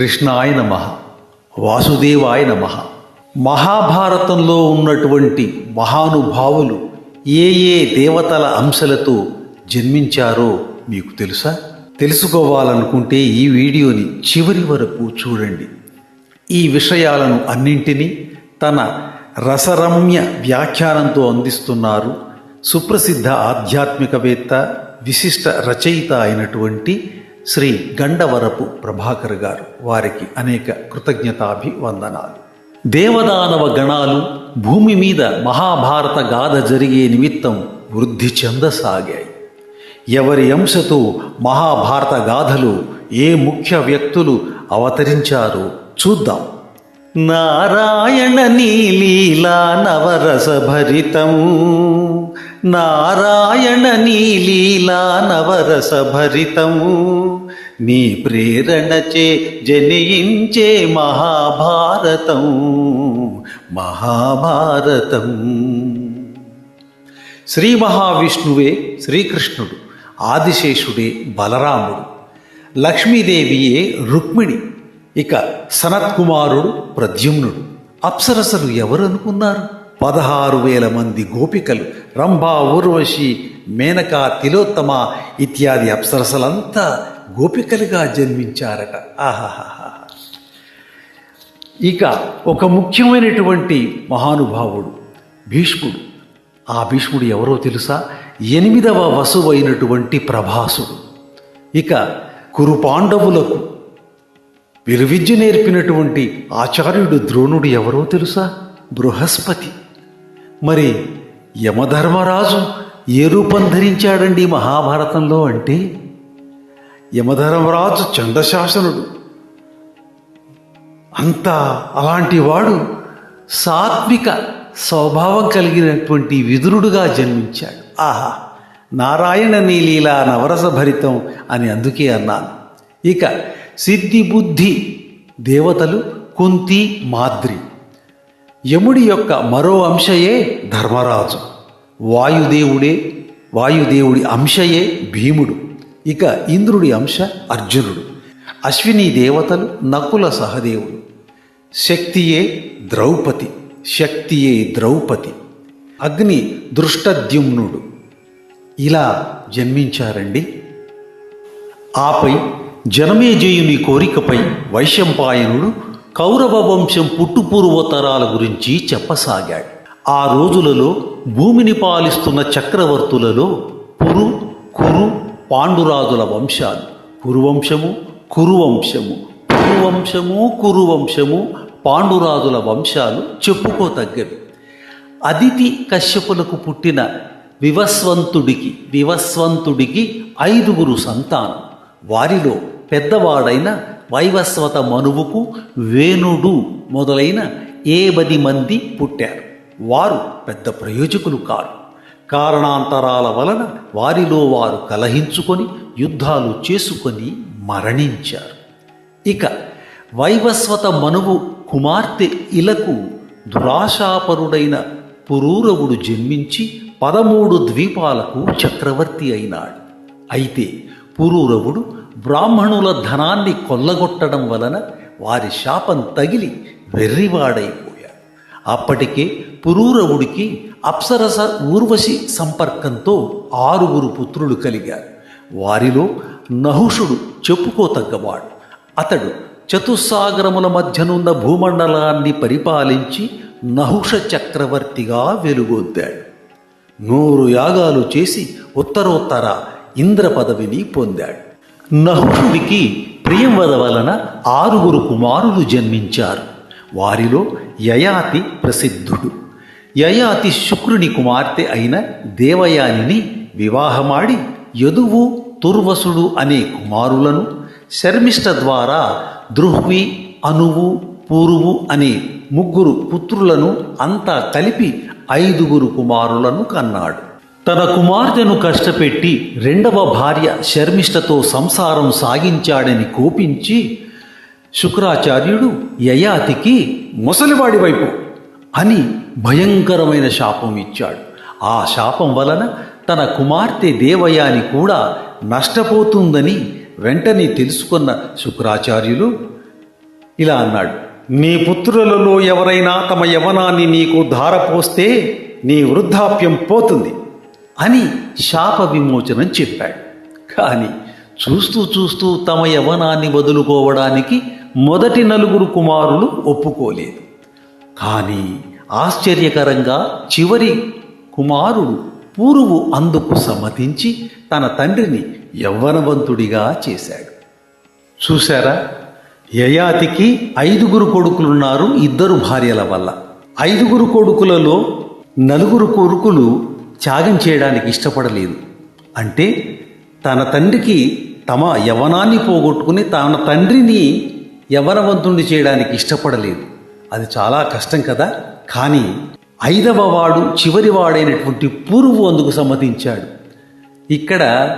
కృష్ణాయ నమ వాసుదేవాయ నమ. మహాభారతంలో ఉన్నటువంటి మహానుభావులు ఏ ఏ దేవతల అంశలతో జన్మించారో మీకు తెలుసా? తెలుసుకోవాలనుకుంటే ఈ వీడియోని చివరి వరకు చూడండి. ఈ విషయాలను అన్నింటినీ తన రసరమ్య వ్యాఖ్యానంతో అందిస్తున్నారు సుప్రసిద్ధ ఆధ్యాత్మికవేత్త విశిష్ట రచయిత అయినటువంటి శ్రీ గండవరపు ప్రభాకర్ గారు వారికి అనేక కృతజ్ఞతాభివందనాలు. దేవదానవ గణాలు భూమి మీద మహాభారత గాథ జరిగే నిమిత్తం వృద్ధి చెందసాగాయి. ఎవరి అంశతో మహాభారత గాథలు ఏ ముఖ్య వ్యక్తులు అవతరించారో చూద్దాం. నారాయణ నీలీలా నవరస భరితము నారాయణ నీలీలా నవరస భరితము. నీ ప్రేరణచే జనయించే మహాభారతం మహాభారతం శ్రీ మహావిష్ణువే శ్రీకృష్ణుడు ఆదిశేషుడే బలరాముడు లక్ష్మీదేవియే రుక్మిణి ఇక సనత్కుమారుడు ప్రద్యుమ్నుడు. అప్సరసలు ఎవరు అనుకున్నారు? పదహారు వేల మంది గోపికలు రంభా ఊర్వశి మేనక తిలోత్తమ ఇత్యాది అప్సరసలంతా గోపికలుగా జన్మించారట. ఆహాహా ఇక ఒక ముఖ్యమైనటువంటి మహానుభావుడు భీష్ముడు. ఆ భీష్ముడు ఎవరో తెలుసా? ఎనిమిదవ వసువైనటువంటి ప్రభాసుడు. ఇక కురు పాండవులకు విలువిద్య నేర్పినటువంటి ఆచార్యుడు ద్రోణుడు ఎవరో తెలుసా? బృహస్పతి. మరి యమధర్మరాజు ఏ రూపం ధరించాడండి మహాభారతంలో అంటే? యమధర్మరాజు చండశాసనుడు. అంత అలాంటి వాడు సాత్విక స్వభావం కలిగినటువంటి విదురుడుగా జన్మించాడు. ఆహా నారాయణ నీలీల నవరస భరితం అని అందుకే అన్నాను. ఇక సిద్ధి బుద్ధి దేవతలు కుంతి మాద్రి. యముడి యొక్క మరో అంశయే ధర్మరాజు. వాయుదేవుడే వాయుదేవుడి అంశయే భీముడు. ఇక ఇంద్రుడి అంశ అర్జునుడు. అశ్విని దేవతలు నకుల సహదేవుడు శక్తియే ద్రౌపది శక్తియే ద్రౌపది. అగ్ని దృష్టద్యుమ్నుడు. ఇలా జన్మించారండి. ఆపై జనమేజయుని కోరికపై వైశంపాయనుడు కౌరవ వంశం పుట్టుపూర్వతరాల గురించి చెప్పసాగాడు. ఆ రోజులలో భూమిని పాలిస్తున్న చక్రవర్తులలో పురు కురు పాండురాజుల వంశాలు. కురువంశము కురువంశము కురువంశము కురువంశము పాండురాజుల వంశాలు చెప్పుకోతగ్గవి. అదితి కశ్యపులకు పుట్టిన వివస్వంతుడికి వివస్వంతుడికి ఐదుగురు సంతానం. వారిలో పెద్దవాడైన వైవస్వత మనువుకు వేణుడు మొదలైన ఏ పది మంది పుట్టారు. వారు పెద్ద ప్రయోజకులు కారు. కారణాంతరాల వలన వారిలో వారు కలహించుకొని యుద్ధాలు చేసుకొని మరణించారు. ఇక వైవస్వత మనువు కుమార్తె ఇలకు దురాశాపరుడైన పురూరవుడు జన్మించి పదమూడు ద్వీపాలకు చక్రవర్తి అయినాడు. అయితే పురూరవుడు బ్రాహ్మణుల ధనాన్ని కొల్లగొట్టడం వలన వారి శాపం తగిలి వెర్రివాడైపోయాడు. అప్పటికే పురూరవుడికి అప్సరస ఊర్వశి సంపర్కంతో ఆరుగురు పుత్రులు కలిగారు. వారిలో నహుషుడు చెప్పుకోతగ్గవాడు. అతడు చతుస్సాగరముల మధ్యనున్న భూమండలాన్ని పరిపాలించి నహుష చక్రవర్తిగా వెలుగొద్దాడు. నూరు యాగాలు చేసి ఉత్తరోత్తర ఇంద్ర పదవిని పొందాడు. నహుషుడికి ప్రియంవద వలన ఆరుగురు కుమారులు జన్మించారు. వారిలో యయాతి ప్రసిద్ధుడు. యయాతి శుక్రుని కుమార్తె అయిన దేవయానిని వివాహమాడి యదువు తుర్వసుడు అనే కుమారులను శర్మిష్ట ద్వారా దృహ్వి అనువు పూరువు అనే ముగ్గురు పుత్రులను అంతా కలిపి ఐదుగురు కుమారులను కన్నాడు. తన కుమార్తెను కష్టపెట్టి రెండవ భార్య శర్మిష్టతో సంసారం సాగించాడని కోపించి శుక్రాచార్యుడు యయాతికి ముసలివాడి వైపు అని భయంకరమైన శాపం ఇచ్చాడు. ఆ శాపం వలన తన కుమార్తె దేవయాని కూడా నష్టపోతుందని వెంటనే తెలుసుకున్న శుక్రాచార్యులు ఇలా అన్నాడు. నీ పుత్రులలో ఎవరైనా తమ యవనాన్ని నీకు ధారపోస్తే నీ వృద్ధాప్యం పోతుంది. అని శాప విమోచనం చెప్పాడు. కానీ చూస్తూ చూస్తూ తమ యవనాన్ని వదులుకోవడానికి మొదటి నలుగురు కుమారులు ఒప్పుకోలేదు. కానీ ఆశ్చర్యకరంగా చివరి కుమారుడు పూరువు అందుకు సమ్మతించి తన తండ్రిని యవ్వనవంతుడిగా చేశాడు. చూశారా? యయాతికి ఐదుగురు కొడుకులున్నారు ఇద్దరు భార్యల వల్ల. ఐదుగురు కొడుకులలో నలుగురు కొడుకులు త్యాగం చేయడానికి ఇష్టపడలేదు. అంటే తన తండ్రికి తమ యవనాన్ని పోగొట్టుకుని తన తండ్రిని యవనవంతుణ్ణి చేయడానికి ఇష్టపడలేదు. అది చాలా కష్టం కదా? కానీ ఐదవ వాడు చివరి వాడైనటువంటి పూర్వు అందుకు సమ్మతించాడు. ఇక్కడ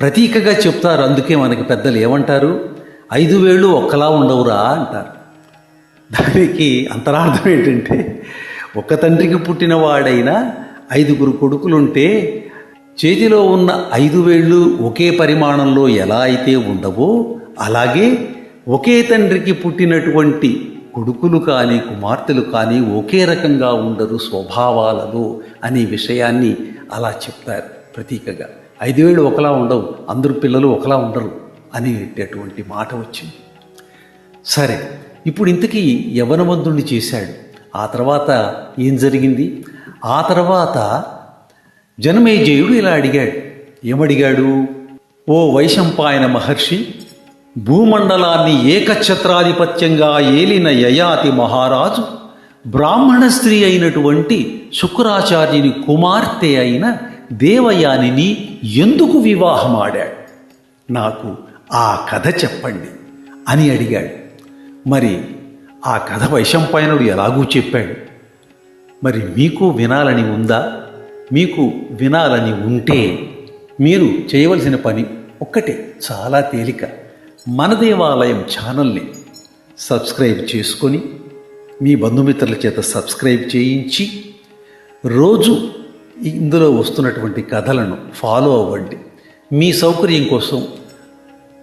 ప్రతీకగా చెప్తారు అందుకే మనకి పెద్దలు ఏమంటారు? ఐదు వేళ్ళు ఒక్కలా ఉండవురా అంటారు. దానికి అంతరార్థం ఏంటంటే ఒక తండ్రికి పుట్టిన వాడైనా ఐదుగురు కొడుకులుంటే చేతిలో ఉన్న ఐదు వేళ్ళు ఒకే పరిమాణంలో ఎలా అయితే ఉండవో అలాగే ఒకే తండ్రికి పుట్టినటువంటి కొడుకులు కానీ కుమార్తెలు కానీ ఒకే రకంగా ఉండరు స్వభావాలలో అనే విషయాన్ని అలా చెప్తారు ప్రతీకగా. ఐదు వేళ్ళు ఒకలా ఉండవు అందరు పిల్లలు ఒకలా ఉండరు అనేటటువంటి మాట వచ్చింది. సరే ఇప్పుడు ఇంతకీ యవనవంతుణ్ణి చేశాడు. ఆ తర్వాత ఏం జరిగింది? ఆ తర్వాత జనమేజయుడు ఇలా అడిగాడు. ఏమడిగాడు? ఓ వైశంపాయన మహర్షి భూమండలాన్ని ఏకఛత్రాధిపత్యంగా ఏలిన యయాతి మహారాజు బ్రాహ్మణ స్త్రీ అయినటువంటి శుక్రాచార్యుని కుమార్తె అయిన దేవయానిని ఎందుకు వివాహమాడాడు? నాకు ఆ కథ చెప్పండి అని అడిగాడు. మరి ఆ కథ వైశంపాయనుడు ఎలాగూ చెప్పాడు. మరి మీకు వినాలని ఉందా? మీకు వినాలని ఉంటే మీరు చేయవలసిన పని ఒక్కటే చాలా తేలిక. మన దేవాలయం ఛానల్ని సబ్స్క్రైబ్ చేసుకొని మీ బంధుమిత్రుల చేత సబ్స్క్రైబ్ చేయించి రోజు ఇందులో వస్తున్నటువంటి కథలను ఫాలో అవ్వండి. మీ సౌకర్యం కోసం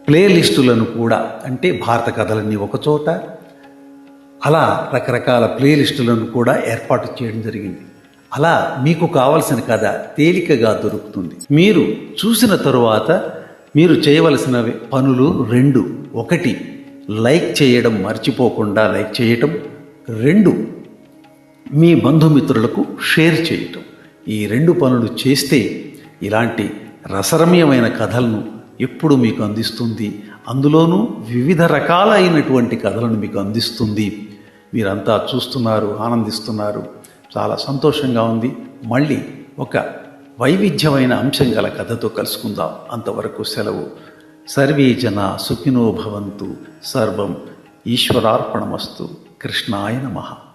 ప్లేలిస్టులను కూడా అంటే భారత కథలన్నీ ఒకచోట అలా రకరకాల ప్లేలిస్టులను కూడా ఏర్పాటు చేయడం జరిగింది. అలా మీకు కావలసిన కథ తేలికగా దొరుకుతుంది. మీరు చూసిన తరువాత మీరు చేయవలసిన పనులు రెండు. ఒకటి లైక్ చేయడం మర్చిపోకుండా లైక్ చేయటం. రెండు మీ బంధుమిత్రులకు షేర్ చేయటం. ఈ రెండు పనులు చేస్తే ఇలాంటి రసరమ్యమైన కథలను ఎప్పుడు మీకు అందిస్తుంది? అందులోనూ వివిధ రకాలైనటువంటి కథలను మీకు అందిస్తుంది. మీరంతా చూస్తున్నారు ఆనందిస్తున్నారు. చాలా సంతోషంగా ఉంది. మళ్ళీ ఒక వైవిధ్యమైన అంశం గల కథతో కలుసుకుందాం. అంతవరకు సెలవు. సర్వే జన సుఖినో భవంతు. సర్వం ఈశ్వరార్పణమస్తు. కృష్ణాయ నమః.